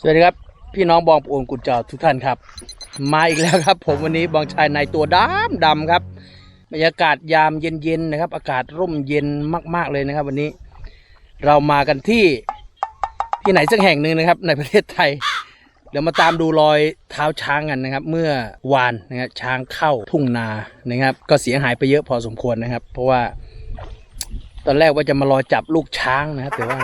สวัสดีครับ พี่น้องบองปูนกุญจอทุกท่านครับ มาอีกแล้วครับ ผมวันนี้บองชายในตัวดำดำครับบรรยากาศยามเย็นๆนะครับ อากาศร่มเย็นมาก ๆเลยนะครับ วันนี้เรามากันที่ที่ไหนสักแห่งหนึ่งนะครับ ในประเทศไทย เดี๋ยวมาตามดูรอยเท้าช้างกันนะครับ เมื่อวานนะครับช้างเข้าทุ่งนานะครับ ก็เสียหายไปเยอะพอสมควรนะครับ เพราะว่า ตอนแรกว่าจะมารอจับลูกช้างนะครับแต่ว่า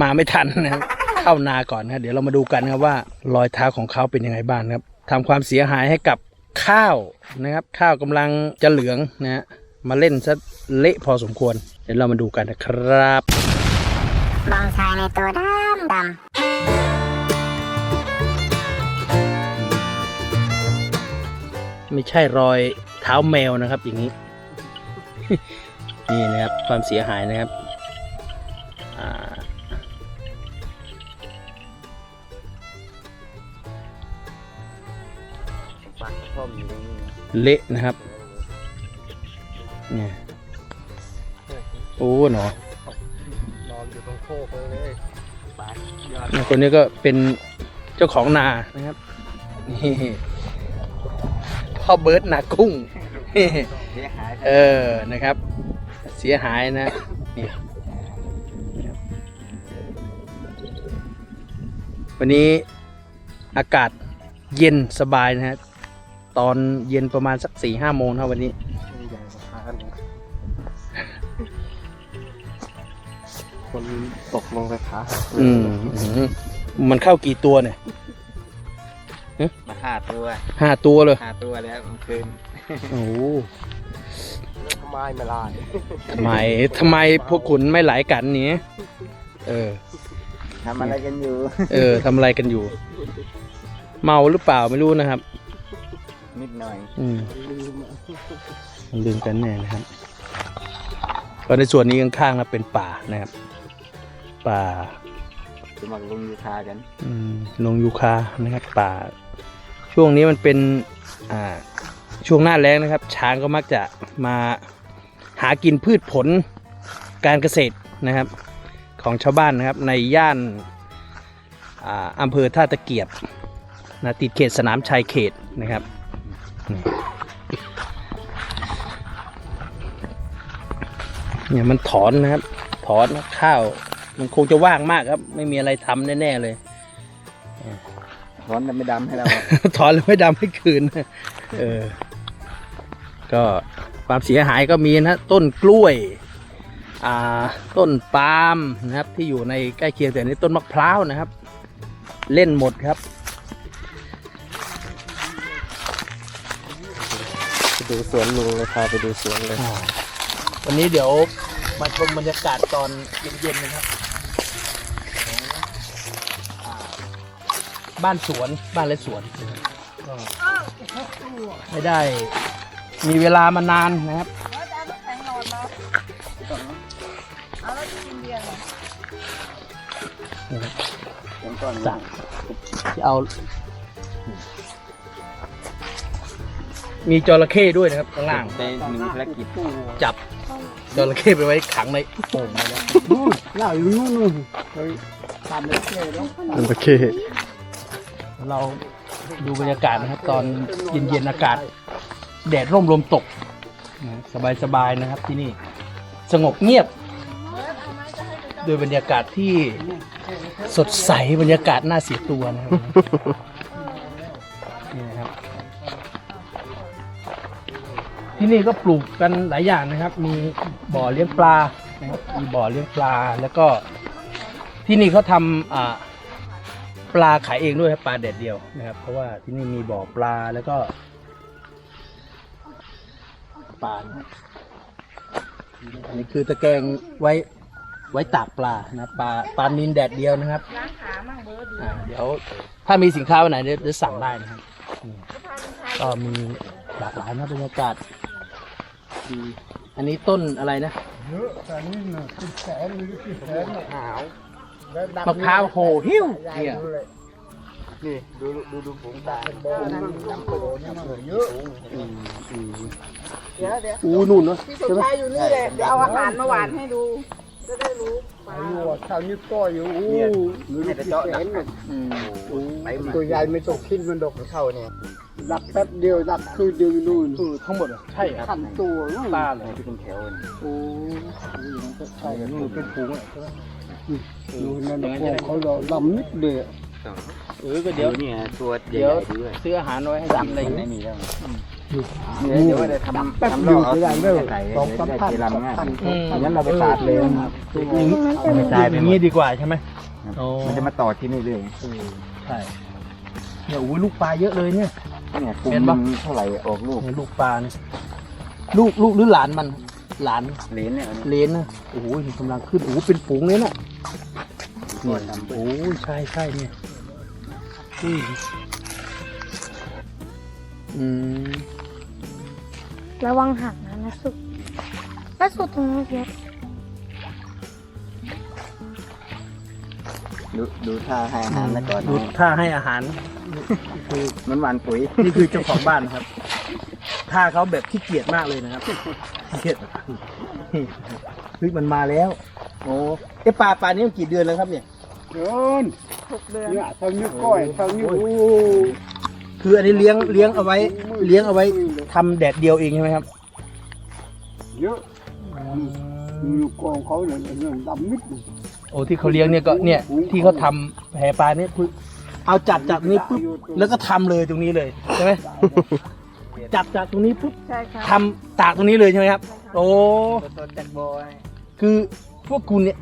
มาไม่ทันนะครับ เข้านาก่อนนะครับเดี๋ยวเรามาดูกันนะครับว่ารอยเท้าของเขาเป็นยังไงบ้างนะครับทำความเสียหายให้กับข้าวนะครับ ข้าวกำลังจะเหลืองนะฮะมาเล่นซะเละพอสมควร เดี๋ยวเรามาดูกันนะครับบางชายในตัวดำดไม่ใช่รอยเท้าแมวนะครับ อย่างนี้ นี่นะครับความเสียหายนะครับ เละนะครับเนี่ยโอ้หนอนอนอยู่ตรงโคกเลยปากยอดเนี่ยคนนี้ก็เป็นเจ้าของนานะครับนี่พ่อเบิร์ดนากุ้งเสียหายเออนะครับ เสียหายนะนี่นะครับวันนี้อากาศเย็นสบายนะฮะ ตอนเย็นประมาณสักสี่ห้าโมงครับวันนี้ใหญ่กว่าพานคนตกลงไปขาหักเลยอืมอื้อหือมันเข้ากี่ตัวเนี่ยมาห้าตัวห้าตัวเลยห้าตัวแล้วเมื่อคืนโอ้โหทำไมไม่ลายทำไมทำไมพวกคุณไม่ไหลกันเนี้ยเออทำอะไรกันอยู่ เออทำอะไรกันอยู่ เมาหรือเปล่าไม่รู้นะครับ นิดหน่อย อืมลืมกันแน่นะครับก็ในส่วนนี้ข้างๆนะเป็นป่านะครับ ป่าจะมาลงยูคากัน อืมลงยูคานะครับป่า ช่วงนี้มันเป็นอ่าช่วงหน้าแล้งนะครับ ช้างก็มักจะมาหากินพืชผลการเกษตรนะครับ ของชาวบ้านนะครับ ในย่านอ่าอำเภอท่าตะเกียบนะติดเขตสนามชัยเขตนะครับนี่ เนี่ยมันถอนนะครับ ถอนข้าว มันคงจะว่างมากครับ ไม่มีอะไรทำแน่ ๆ เลยร้อนแต่ไม่ดำให้เรา ถอนแล้วไม่ดำให้คืนเออ ก็ความเสียหายก็มีนะ ต้นกล้วย อ่า ต้นปาล์มนะครับ ที่อยู่ในใกล้เคียงแต่นี้ต้นมะพร้าวนะครับ เล่นหมดครับ ดูสวนลุงเลยพาไปดูสวนเลยอ่าวันนี้เดี๋ยวมาชมบรรยากาศตอนเย็นๆนะครับของอ่าบ้านสวนบ้านและสวนนะครับก็ไม่ได้มีเวลามานานนะครับยังก่อนสั่งที่เอา มีจระเข้ด้วยนะครับข้างล่างได้หนึ่งภารกิจจับจระเข้ไปไว้ขังในโอ่งเลยนะล่าอยู่นู่นนู่นเฮ้ยทำเลยแล้วจระเข้เราดูบรรยากาศนะครับ ตอนเย็นๆอากาศ แดดร่มลมตกสบายๆนะครับที่นี่สงบเงียบโดยบรรยากาศที่สดใสบรรยากาศน่าเสียตัวนะครับ ที่นี่ก็ปลูกกันหลายอย่างนะครับ มีบ่อเลี้ยงปลานะครับมีบ่อเลี้ยงปลาแล้วก็ที่นี่เขาทำอ่าปลาขายเองด้วยครับปลาแดดเดียวนะครับ เพราะว่าที่นี่มีบ่อปลาแล้วก็ปลานะอันนี้คือตะแกรงไว้ไว้ตากปลานะปลาปลานินแดดเดียวนะครับอ่าเดี๋ยวถ้ามีสินค้าวันไหนเดี๋ยวเดี๋ยวสั่งได้นะครับก็มีหลากหลายนะบรรยากาศ อันนี้ต้นอะไรนะเยอะแต่นี่นะเป็นแสนหรือกี่แสนขาวมะพร้าวโหหิ้วเนี่ยนี่ดูดูดูผงตาลดำไปโดนนี่มันเยอะำเดี๋ยวเดี๋ยวอู้นู่นเนาะพี่สมชายอยู่นี่เลยเดี๋ยวเอาอาหารมาหวานให้ดูอายุว่าเท่านี้วก้อยอยู่อู้มือลูกที่แขนเนี่ยอืมตัวใหญ่ไม่ต้องคิดมันดอกเท่าเนี่ยดักแป๊บเดียวดักคือดึงนู่นคือทั้งหมดเหรอใช่ครับขันตัวนู่นตาเลยที่เป็นแถวนี่โอ้ใช่นี่เป็นฝูงอะใช่ไหมนู่นนั่นนะพวกเขาเราลำนิดเดียวเออก็เดี๋ยวเนี่ยตัวใหเดี๋ยวญ่ๆด้วยซื้ออาหารไว้ให้กินอะไรอย่างไม่เงี้ยมีแล้ว เนี่ยเดี๋ยวจะทำแป๊บเดียวก็ได้เด้อสองสามพันลำง่ายพันอืมงั้นเราไปตัดเลยอย่างนี้อย่างนี้ดีกว่าใช่ไหมมันจะมาต่อที่นี่เรื่อยใช่เนี่ยโอ้ยลูกปลาเยอะเลยเนี่ยเนี่ยกลุ่เห็นมเท่าไหร่ออกลูกลูกปลาเนี่ยลูกลูกหรือหลานมัน หลานเหรียญเนี่ยเลนนะโอ้โหกำลังขึ้นโอ้โหเป็นฝูงเลยน่ะนี่โอ้ยใช่ใช่เนี่ยอือืม ระวังหักนะนะสุดแล้วสุดตรงนี้เยอะดูดูท่าให้อาหารแล้วก่อนดูท่าให้อาหารคือมันหวานปุ๋ยนี่คือเจ้าของบ้านนะครับท่าเขาแบบขี้เกียจมากเลยนะครับขี้เกียจเฮ้ยมันมาแล้ว โอ้เอะปลาปลานี้มันกี่เดือนแล้วครับเนี่ย เดินเนี่ยเท่านี้วก้อยเท่านี้วอู้ คืออันนี้เลี้ยงเลี้ยงเอาไว้ เลี้ยงเอาไว้ทำแดดเดียวเองใช่ไหมครับ เยอะอยู่กองเขาเนี่ยเนี่ยดำมิดโอ้ที่เขาเลี้ยงเนี่ยก็เนี่ยที่เขาทำแผปลาเนี่ยคือเอาจับจากนี้ปุ๊บแล้วก็ทำเลยตรงนี้เลยใช่ไหม จับจากตรงนี้ปุ๊บใช่ครับทำตากตรงนี้เลยใช่ไหมครับ โอ้ตัวแจ็คบอยคือพวกคุณเนี่ย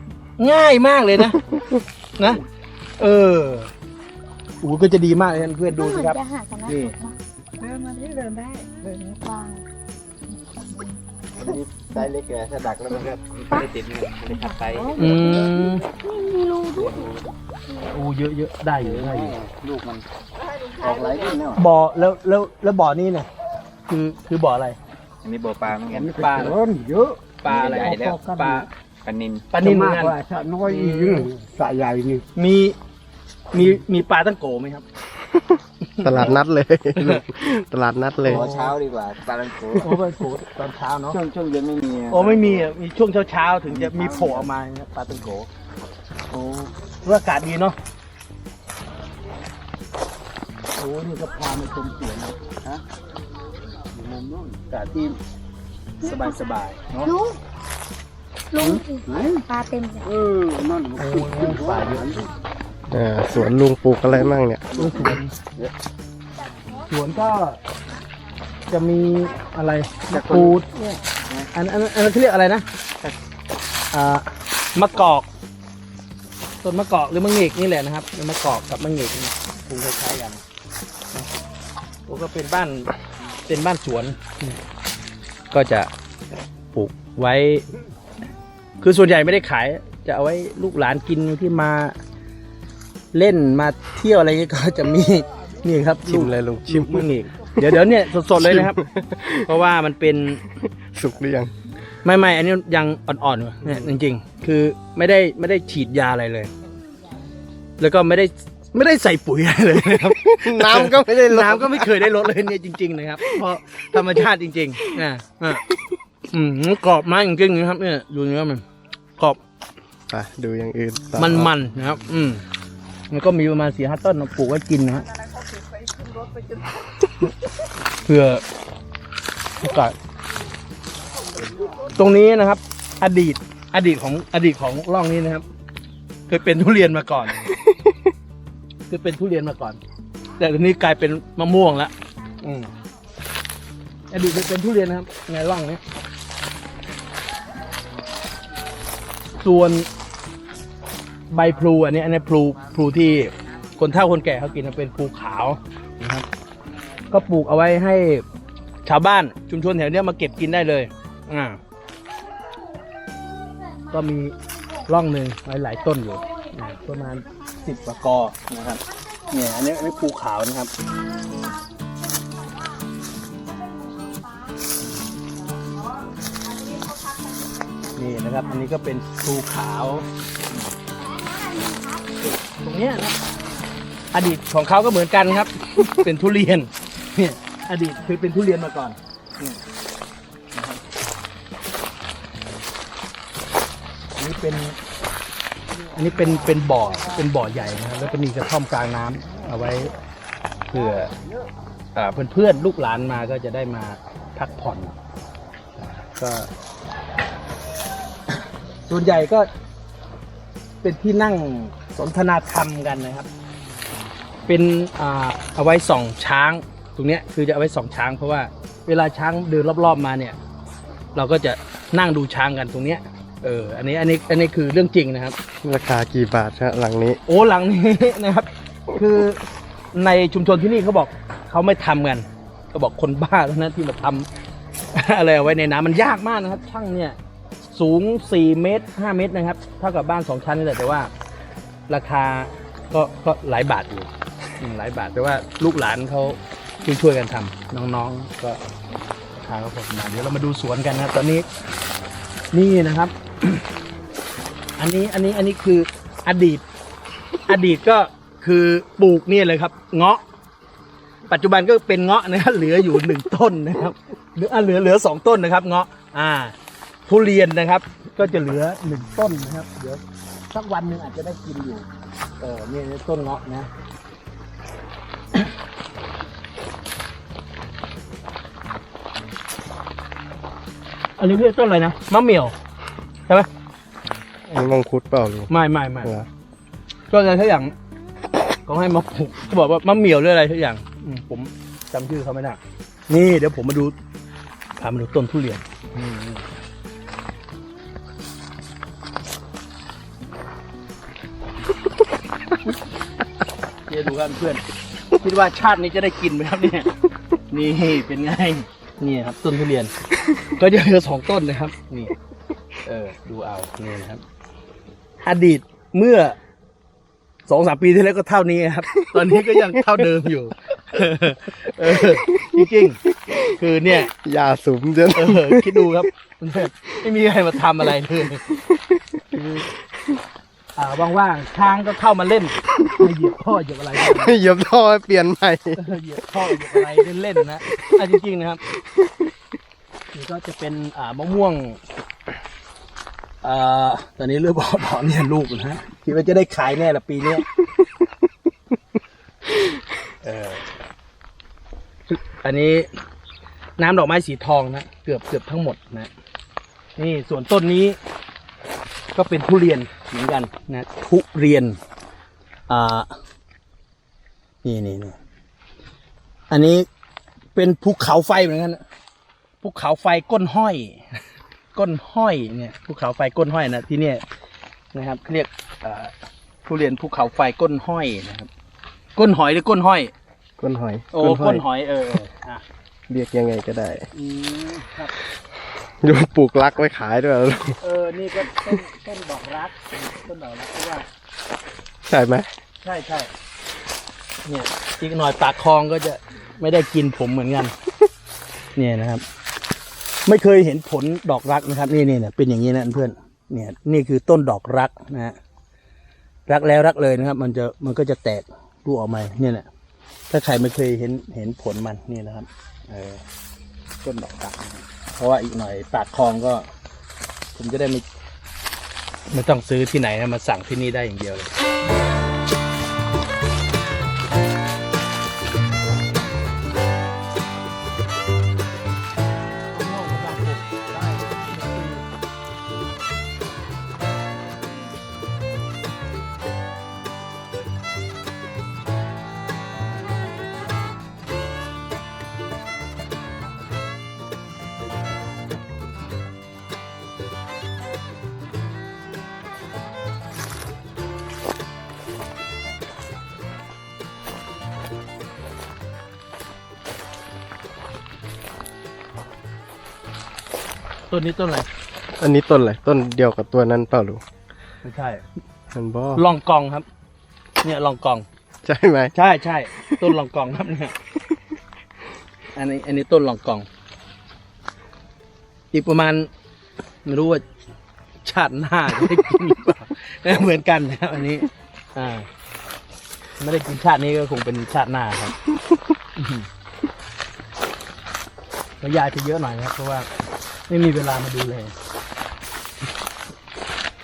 ง่ายมากเลยนะ นะ เออ โอ้ก็จะดีมากเลยนะเพื่อนดูสิครับ จะหักกันนะนี่เดินมาที่เดินได้เดินกว้างไซส์เล็กเลยถ้าดักแล้วมันก็ไม่ได้ติดเนี่ยมันจะขัดไปอืมมีรูด้วยโอ้เยอะเยอะได้อยู่ได้อยู่ลูกมันออกไหลขึ้นแล้วบ่อแล้วแล้วแล้วบ่อนี่เนี่ยคือคือบ่ออะไร อันนี้บ่อปลาเหมือนกันปลาเดินเยอะปลาอะไรใหญ่แล้วปลาปลานินปลานิ่มเหมือมานกกันกว่าสระน้อยอีกนี่สระใหญ่นี่มี มีมีปลาตั้งโกไหมครับตลาดนัดเลย ตลาดนัดเลย ขอเช้าดีกว่าปลาลังโกโอ้ปลาโกตอนเช้าเนาะช่วงช่วงเย็นไม่มีโอ้ไม่มีอะมีช่วงเช้าเช้าๆถึงจะมีโผล่ออกมาเนี่ยปลาตั้งโกโอ้เรื่องอากาศดีเนาะโอ้นี่ก็พามาชมสวนนะฮะอยู่มุมนู้นอากาศที่สบายสบายๆเนาะลุงลุงไหนปลาเต็มเลย เออนั่นโอ้ยปลาเยอะเออสวนลุงปลูกอะไรมั่งเนี่ยสวนสวนก็จะมีอะไรมะกรูดเนี่ยอันอันอันนั้นเขาเรียกอะไรนะอ่ามะกอกต้นมะกอกหรือมะเงกนี่แหละนะครับมะกอกกับมะเงกนี่ปลูกคล้ายๆกันนะโอ้ก็เป็นบ้านเป็นบ้านสวน ก็จะปลูกไว้ คือส่วนใหญ่ไม่ได้ขาย จะเอาไว้ลูกหลานกินที่มา เล่นมาเที่ยวอะไรเงี้ยก็จะมีนี่ครับชิมเลยลุงชิม ลูกอีกเดี๋ยวเดี๋ยวเนี่ยสดๆเลยนะครับ เพราะว่ามันเป็น สุกหรือยัง ไม่ไม่อันนี้ยังอ่อนๆอยู่เนี่ยจริง ๆ คือไม่ได้ไม่ได้ฉีดยาอะไรเลย แล้วก็ไม่ได้ไม่ได้ใส่ปุ๋ยอะไรเลยนะครับ น้ำก็ไม่ได้ลดน้ำก็ไม่เคยได้ลดเลยเนี่ยจริง ๆ นะครับ เพราะธรรมชาติจริงๆนะอะอืมกรอบมากจริงๆนะครับเนี่ยดูเนื้อมันกรอบไปดูอย่างอื่นต่อมันมันๆนะครับ อืม มันก็มีประมาณสี่ห้าต้นปลูกไว้กินนะฮะเพื่อโอกาสตรงนี้นะครับ อดีตอดีตของอดีตของร่องนี้นะครับ เคยเป็นทุเรียนมาก่อน เคยเป็นทุเรียนมาก่อน แต่ตอนนี้กลายเป็นมะม่วงแล้วอืมอดีตเคยเป็นทุเรียนนะครับในร่องนี้ส่วน ใบพลูอันนี้อันนี้พลูพลูที่คนเฒ่าคนแก่เขากินเป็นพลูขาวนะครับ ก็ปลูกเอาไว้ให้ชาวบ้านชุมชนแถวเนี้ยมาเก็บกินได้เลยอ่าก็มีร่องหนึ่งไว้หลายต้นอยู่ประมาณสิบกว่ากอนะครับเนี่ยอันนี้อันนี้ภูขาวนะครับนี่นะครับ อันนี้ก็เป็นภูขาว ตรงเนี้ยนะอดีตของเขาก็เหมือนกันครับ เป็นทุเรียนเนี่ยอดีตเคยเป็นทุเรียนมาก่อนเนี่ยนะครับอันนี้นี้เป็นอันนี้เป็นเป็นบ่อเป็นบ่อใหญ่นะครับแล้วก็มีกระท่อมกลางน้ำเอาไว้เพื่ออ่าเพื่อนๆลูกหลานมาก็จะได้มาพักผ่อนก็ ส่วนใหญ่ก็เป็นที่นั่งส นทนาธรรมกันนะครับ เป็นอ่าเอาไว้ส่องช้าง ตรงเนี้ยคือจะเอาไว้ส่องช้าง เพราะว่าเวลาช้างเดินรอบๆมาเนี่ย เราก็จะนั่งดูช้างกันตรงเนี้ยเออ อันนี้ อันนี้ อันนี้คือเรื่องจริงนะครับ ราคากี่บาทฮะหลังนี้ โอ้ หลังนี้นะครับ คือในชุมชนที่นี่เขาบอกเขาไม่ทำกันเขาบอกคนบ้าเท่านั้นที่มาทำอะไรเอาไว้ในน้ำมันยากมากนะครับ ช่างเนี่ย สูง 4 เมตร 5 เมตรนะครับ เท่ากับบ้าน 2 ชั้นนี่แหละ แต่ว่า ราคาก็ก็หลายบาทอยู่หลายบาทแต่ว่าลูกหลานเขาช่วยช่วยกันทำน้องๆก็ราคาก็พอประมาณเดี๋ยวเรามาดูสวนกันนะตอนนี้ นี่นะครับ อันนี้อันนี้อันนี้คืออดีต อดีตก็คือปลูกเนี่ยเลยครับ เงาะ ปัจจุบันก็เป็นเงาะนะครับเหลืออยู่หนึ่งต้นนะครับเหลือเหลือเหลือสองต้นนะครับ เงาะ อ่า ทุเรียนนะครับ ก็จะเหลือหนึ่งต้นนะครับเดี๋ยว สักวันหนึ่งอาจจะได้กินอยู่ เออเนี่ยเนี่ยต้นเงาะนะอันนี้เรียกต้นอะไรนะมะเหมี่ยวใช่ไหมอันนี้มังคุดเปล่าลุงไม่ไม่ไม่เหรอก็อะไรทุกอย่างเขาให้มาปลูกเขาบอกว่ามะเหมี่ยวหรืออะไรทุกอย่างอืมผมจำชื่อเขาไม่ได้นี่เดี๋ยวผมมาดูพามาดูต้นทุเรียนนี่ นี่เดี๋ยวดูกันเพื่อน คิดว่าชาตินี้จะได้กินไหมครับเนี่ย นี่เป็นไง นี่ครับต้นทุเรียน ก็จะเหลือสองต้นนะครับ นี่ เออ ดูเอานี่นะครับ อดีตเมื่อสองสามปีที่แล้วก็เท่านี้ครับ ตอนนี้ก็ยังเท่าเดิมอยู่ เออจริงๆคือเนี่ยยาสุมจนเออคิดดูครับ ไม่มีใครมาทำอะไรเลยคืออ่าว่างๆช้างก็เข้ามาเล่นมา เหยียบท่อเหยียบอะไรเหยียบท่อให้เปลี่ยนใหม่เออเหยียบท่อเหยียบอะไรเล่นๆนะอะจริงๆนะครับนี่ก็จะเป็นอ่ามะม่วงอ่าตอนนี้เริ่มบอกดอกเนี่ยลูกนะฮะคิดว่าจะได้ขายแน่ละปีเนี้ยเอออันนี้น้ำดอกไม้สีทองนะเกือบเกือบทั้งหมดนะ นี่ส่วนต้นนี้ ก็เป็นทุเรียนเหมือนกันนะทุเรียน อ่า นี่นี่นี่อันนี้เป็นภูเขาไฟเหมือนกันนะภูเขาไฟก้นห้อย ก้นห้อยเนี่ยภูเขาไฟก้นห้อยนะที่เนี่ยนะครับเรียกอ่าทุเรียนภูเขาไฟก้นห้อยนะครับ ก้นหอยหรือก้นห้อย ก้นหอย โอ้ห้ก้อยนหอยเออเอออะเรียกยังไงก็ได้อืมครับดูปลูกรักไว้ขายด้วยเหรอลุงเออ นี่ก็ต้นต้นดอกรัก ต้นดอกรักเพราะว่า ใช่ไหมใช่ใช่เนี่ยอีกหน่อยปากคลองก็จะไม่ได้กินผมเหมือนกัน เนี่ยนะครับ ไม่เคยเห็นผลดอกรักนะครับ นี่นี่เนี่ยเป็นอย่างนี้นะเพื่อน เนี่ย นี่คือต้นดอกรักนะฮะรักแล้วรักเลยนะครับ มันจะมันก็จะแตกรูออกมาเนี่ยแหละถ้าใครไม่เคยเห็นเห็นผลมันนี่นะครับ เออต้นดอกรักนะครับเพราะว่าอีกหน่อยปากคลองก็ ผมจะได้ไม่ไม่ต้องซื้อที่ไหนนะมาสั่งที่นี่ได้อย่างเดียวเลย ต้นนี้ต้นอะไรอันนี้ต้นอะไรต้นเดียวกับตัวนั้นเปล่าลุงไม่ใช่มันบ่ลองกองครับ เนี่ยลองกอง ใช่ไหมใช่ใช่ต้นลองกองครับเนี่ยอันนี้อันนี้ต้นลองกอง อีกประมาณไม่รู้ว่าชาติหน้าจะได้กินหรือเปล่าเหมือนกันนะครับอันนี้ อ่า ไม่ได้กินชาตินี้ก็คงเป็นชาติหน้าครับอื้อหือแล้วยายจะเยอะหน่อยนะครับเพราะว่า ไม่มีเวลามาดูเลย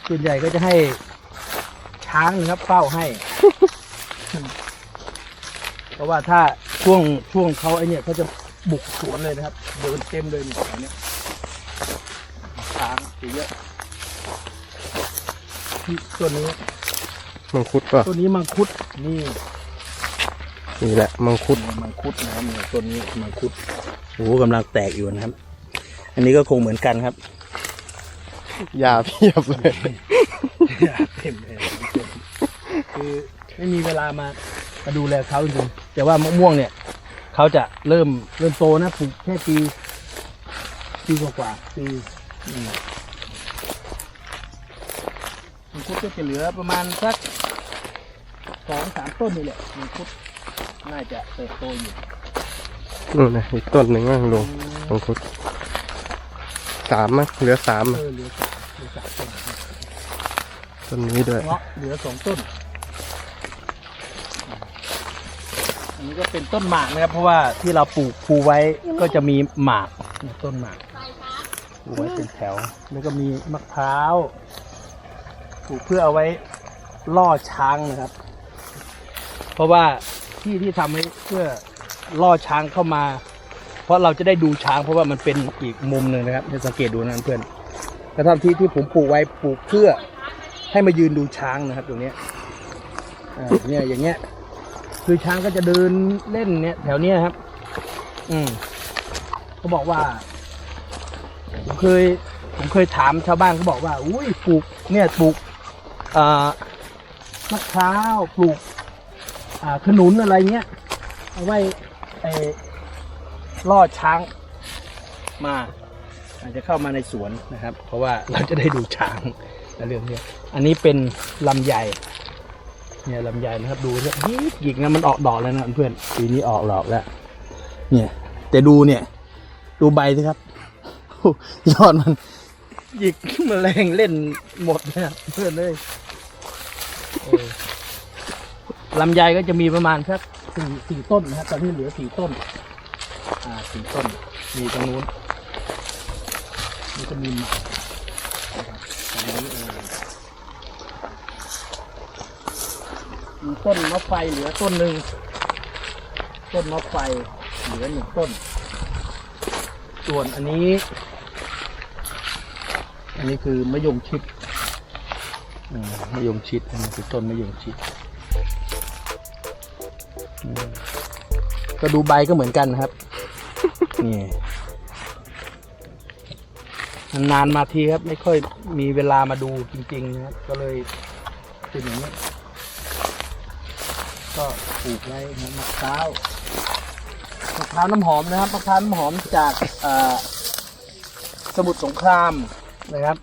ส่วนใหญ่ก็จะให้ช้างนะครับเฝ้าให้ เพราะว่าถ้าช่วงช่วงเขาไอเนี่ยเขาจะบุกสวนเลยนะครับเดินเต็มเลยเนี่ยแถวเนี้ยช้างเยอะนี่ตัวนี้มังคุดป่ะตัวนี้มังคุดนี่นี่แหละมังคุดมังคุดนะครับนี่ตัวนี้มังคุดโอ้โหกำลังแตกอยู่นะครับ อันนี้ก็คงเหมือนกันครับยาเพียบเลยเต็มเลยคือไม่มีเวลามามาดูแลเขาจริงๆแต่ว่ามะม่วงเนี่ยเขาจะเริ่มเริ่มโตนะปลูกแค่ปีปีกว่าๆปีอืมมังคุดก็จะเหลือประมาณสักสองสามต้นนี่แหละมังคุดน่าจะเติบโตอยู่นู่นนะอีกต้นหนึ่งว่างลงมังคุด สามมั้งเหลือสามเออะอเหลือสามเหลือสามต้นต้นนี้ด้วยเงาะเหลือสองต้น อันนี้ก็เป็นต้นหมากนะครับ เพราะว่าที่เราปลูกภูไว้ก็จะมีหมากต้นหมากปลูกไว้เป็นแถว แล้วก็มีมะพร้าวปลูกเพื่อเอาไว้ล่อช้างนะครับ เพราะว่าที่ที่ทำให้เพื่อล่อช้างเข้ามา เพราะเราจะได้ดูช้างเพราะว่ามันเป็นอีกมุมหนึ่งนะครับให้สังเกตดูนะเพื่อนกระทำที่ที่ผมปลูกไว้ปลูกเพื่อให้มายืนดูช้างนะครับตรงนี้อ่าเนี่ยอย่างเงี้ย คือช้างก็จะเดินเล่นเนี่ยแถวเนี้ยครับ อืมเขาบอกว่าผมเคยผมเคยถามชาวบ้านเขาบอกว่า อุ้ยปลูกเนี่ยปลูกอ่ามะพร้าวปลูก อ่าขนุนอะไรเงี้ยเอาไว้ไอ ล่อช้างมาอาจจะเข้ามาในสวนนะครับ เพราะว่าเราจะได้ดูช้างในเรื่องนี้อันนี้เป็นลำไยเนี่ยลำไยนะครับดูเนี่ยยิกยิกนะมันออกดอกแล้วนะเพื่อนปีนี้ออกดอกแล้ว เนี่ยแต่ดูเนี่ย ดูใบสิครับยอดมันหยิกแมลงเล่นหมดเนี่ยเพื่อนเลยเออลำไยก็จะมีประมาณสักสี่สี่ต้นนะครับตอนนี้เหลือสี่ต้น สี่ต้น มีตรงนู้นนี่ก็มีหมากอันนี้เองมีต้นมะไฟเหลือต้นหนึ่ง ต้นมะไฟเหลือหนึ่งต้น ส่วนอันนี้ อันนี้คือมะยงชิดมะยงชิดอันนี้คือต้นมะยงชิดก็ดูใบก็เหมือนกันนะครับ นี่นานๆมาทีครับ ไม่ค่อยมีเวลามาดูจริงๆนะครับก็เลยเป็นอย่างนี้ ก็ปลูกไว้นะมะพร้าวมะพร้าวน้ำหอมนะครับมะพร้าวน้ำหอมจากสมุทรสงครามนะครับ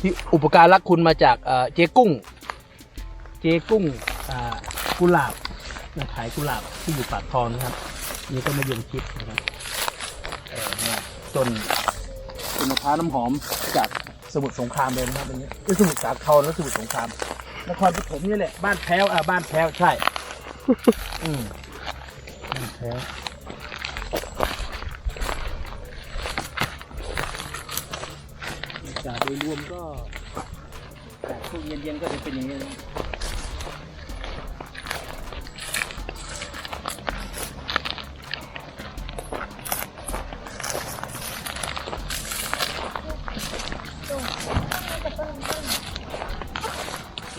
ที่อุปการรักคุณมาจากเจ๊กุ้ง เจ๊กุ้งกุหลาบขายกุหลาบที่อยู่ปากทองนะครับ นี่ก็มายงชิดนะครับเออเนี่ยต้นเป็นมะพร้าวน้ำหอมจากสมุทรสงครามเลยนะครับอันนี้เอ้ยสมุทรสาครและสมุทรสงครามนครปฐมนี่แหละบ้านแพ้วอ่าบ้านแพ้วใช่ อืมบ้านแพ้วบรรยากาศโดยรวมก็แต่ช่วงเย็นๆก็จะเป็นอย่างนี้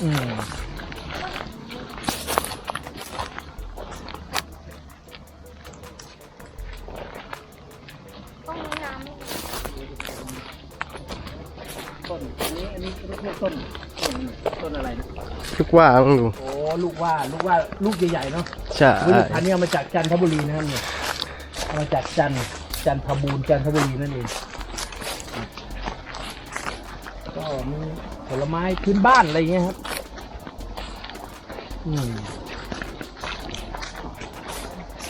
อืมต้องมีน้ำต้นอันนี้อันนี้เรียกว่าต้นต้นต้นอะไรนะทุกว่ามึงดูโอ้ลูกว่าลูกว่าลูกใหญ่ๆเนาะใช่วิอันนี้เอามาจากจันทบุรีนะครับเนี่ยเอามาจากจันทร์จันทบูรณ์จันทบุรีนั่นเองก็มีผ ลไม้พื้นบ้านอะไรอย่างเงี้ยครับอืม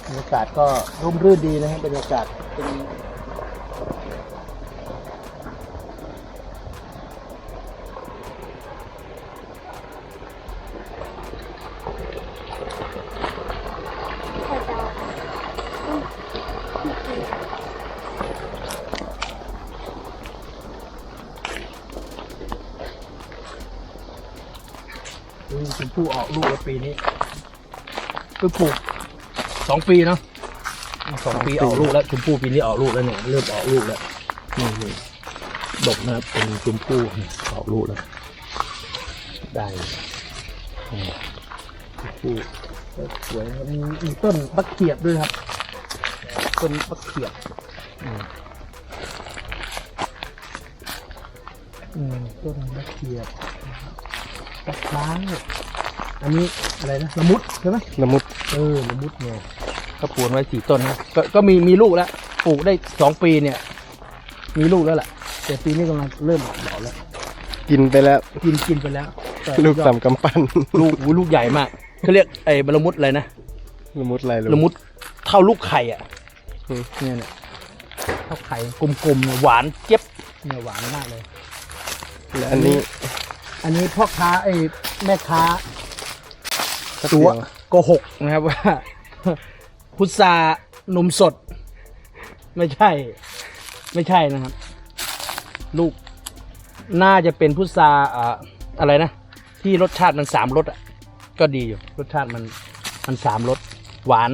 บรรยากาศก็ร่มรื่นดีนะครับบรรยากาศเป็น พู่ออกลูกแล้วปีนี้เพิ่งปลูกสองปีเนาะสองปีออกลูกแล้วชมพู่ปีนี้ออกลูกแล้วเนี่ยเริ่มออกลูกแล้วนี่นี่ดกนะครับเป็นชมพู่ออกลูกแล้ว ได้ชมพู่สวยมีมีต้นบักเขียบด้วยครับต้นบักเขียบอืมต้นบักเขียบบักช้างเนี่ย อันนี้อะไรนะละมุดใช่ไหมละมุดเออละมุดเนี่ยก็ปลูกไว้สี่ต้นนะก็ก็มีมีลูกแล้วปลูกได้สองปีเนี่ย มีลูกแล้วแหละแต่ปีนี้กำลังเริ่มออกดอกแล้ว กินไปแล้ว กินกินไปแล้วแต่ลูกสามกำปั้นลูกอุ๊ยลูกใหญ่มากเขาเรียกไอ้บละมุดอะไรนะละมุดอะไรละลูกมุดเท่าลูกไข่อะอืมเนี่ยเนี่ยเท่าไข่กลมๆเนี่ยหวานเจี๊ยบเนี่ยหวานมากเลย และอันนี้อันนี้พ่อค้าไอ้แม่ค้า ก็ตัเตีวยวโกหกนะครับว่า พุทรานมสด ไม่ใช่ ไม่ใช่นะครับ ลูกน่าจะเป็นพุทราอ่าอะไรนะ ที่รสชาติมันสามรสอะ ก็ดีอยู่ รสชาติมันมันสามรสหวาน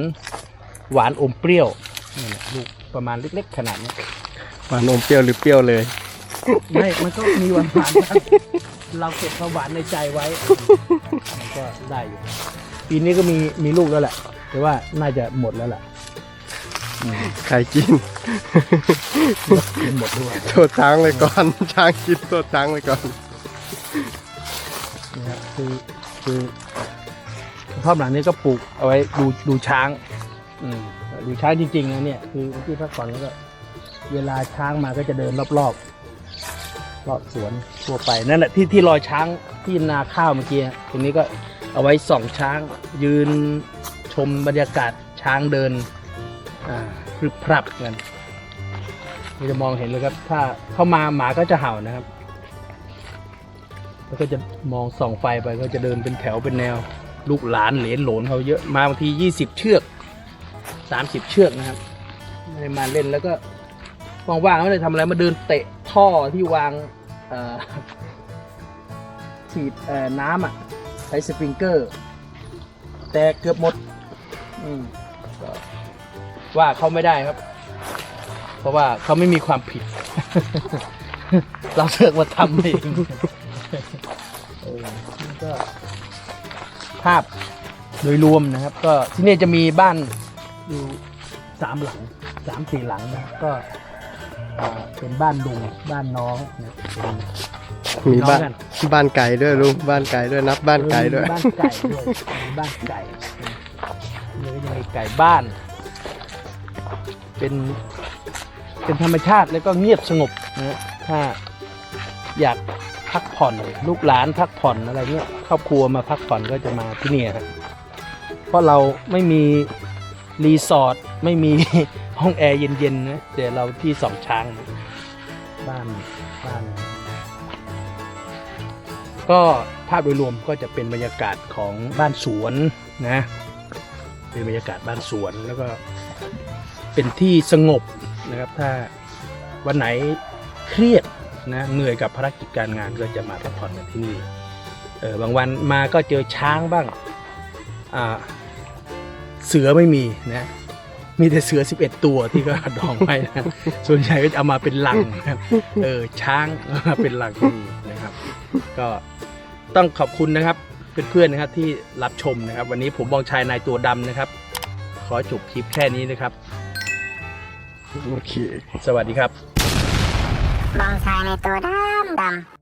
หวานอมเปรี้ยวนี่แหละลูกประมาณเล็กๆขนาดนี้ หวานอมเปรี้ยวหรือเปรี้ยวเลย ไม่ มันก็มีหวานหวานๆบ้างเราเก็บความหวานในใจไว้ มันก็ได้อยู่ ปีนี้ก็มีมีลูกแล้วแหละ แต่ว่าน่าจะหมดแล้วแหละอืมใครกินกิน หมดด้วยโทษช้างไปก่อน ช้างกินโทษช้างไปก่อนนะครับคือคือภาพหลังนี้ก็ปลูกเอาไว้ดูดูช้าง อืมดูช้างจริงๆนะเนี่ย คือที่พักผ่อนแล้วก็ เวลาช้างมาก็จะเดินรอบๆรอบสวนทั่วไปนั่นแหละที่ที่รอยช้างที่นาข้าวเมื่อกี้ตรงนี้ก็ เอาไว้ส่องช้าง ยืนชมบรรยากาศช้างเดินพรึบพรับกันนี่จะมองเห็นเลยครับ ถ้าเข้ามาหมาก็จะเห่านะครับ แล้วก็จะมองส่องไฟไปก็จะเดินเป็นแถวเป็นแนว ลูกหลานเหลนหลนเขาเยอะมาบางทียี่สิบเชือกสามสิบเชือกนะครับไม่ได้มาเล่นแล้วก็ว่างๆไม่ได้ทำอะไรมาเดินเตะท่อที่วางฉีดน้ำอะ ใช้สปริงเกอร์ แต่เกือบหมด อืมก็ว่าเขาไม่ได้ครับ เพราะว่าเขาไม่มีความผิด เราเสือกมาทำเองเออก็ภาพโดยรวมนะครับ ก็ที่นี่จะมีบ้านอยู่สามหลังสามสี่หลังนะก็ อ่าเป็นบ้านลุงบ้านน้องนะเป็น มีบ้านน้องกันบ้านไก่ด้วยลุงบ้านไก่ด้วยนับบ้านไก่ด้วยมีบ้านไก่ด้วยมีบ้านไก่นี่ก็จะมีไก่บ้าน เป็นเป็นธรรมชาติแล้วก็เงียบสงบนะถ้าอยากพักผ่อนลูกหลานพักผ่อนอะไรเงี้ยครอบครัวมาพักผ่อนก็จะมาที่นี่ครับเพราะเราไม่มีรีสอร์ทไม่มี ห้องแอร์เย็นๆนะแต่เราที่สองช้างบ้านบ้าน ก็ภาพโดยรวมก็จะเป็นบรรยากาศของบ้านสวนนะ เป็นบรรยากาศบ้านสวนแล้วก็เป็นที่สงบนะครับ ถ้าวันไหนเครียดนะเหนื่อยกับภารกิจการงานก็จะมาพักผ่อนกันที่นี่เออบางวันมาก็เจอช้างบ้างอ่าเสือไม่มีนะ มีแต่เสือ 11 ตัวที่ก็ดองไว้นะส่วนใหญ่ก็จะเอามาเป็นลังนะครับเออช้างเอามาเป็นลังก็มีนะครับ ก็ต้องขอบคุณนะครับเพื่อนๆนะครับที่รับชมนะครับ วันนี้ผมบองชายนายตัวดำนะครับ ขอจบคลิปแค่นี้นะครับ โอเค สวัสดีครับ บางชายในตัวดำดำ